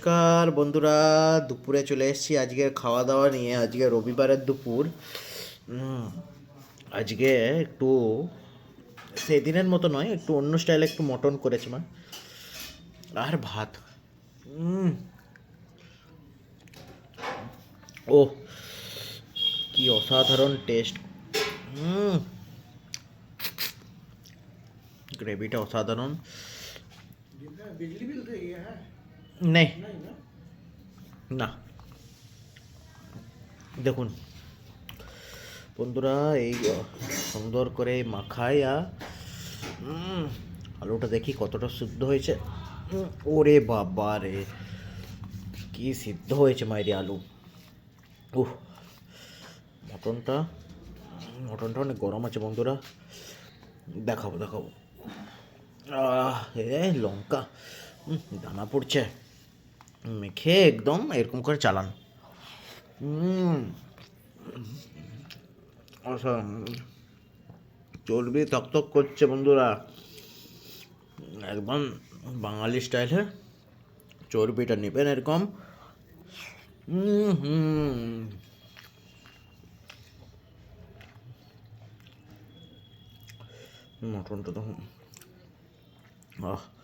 নমস্কার বন্ধুরা দুপুরে চলে এসেছি আজকের খাওয়া দাওয়া নিয়ে। আজকে রবিবারের দুপুর। আজকে একটু সেদিনের মতো নয় একটু অন্য স্টাইলে একটু মটন করেছি মা। আর ভাত। ও কি অসাধারণ টেস্ট গ্রেভিটা অসাধারণ। নেই। না। দেখুন। বন্ধুরা এই সুন্দর করে মাখাইয়া উম, আলুটা দেখি কতটা সিদ্ধ হয়েছে। ওরে বাবা রে কি সিদ্ধ হয়েছে মায়েরি আলু। উহ মটনটা মটনটা অনেক গরম আছে বন্ধুরা। দেখাবো দেখাবো। এ লঙ্কা দানা পড়ছে। মেখে একদম এরকম করে চালান। অসাধারণ। চর্বি তকতক করছে বন্ধুরা। একদম বাঙালি স্টাইলে চর্বিটা নেবেন এরকম। হুম। মটনটা তো, আহ।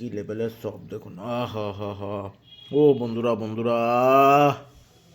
কি লেভেলের সব দেখুন আহ হা হা হা। ও বন্ধুরা বন্ধুরা।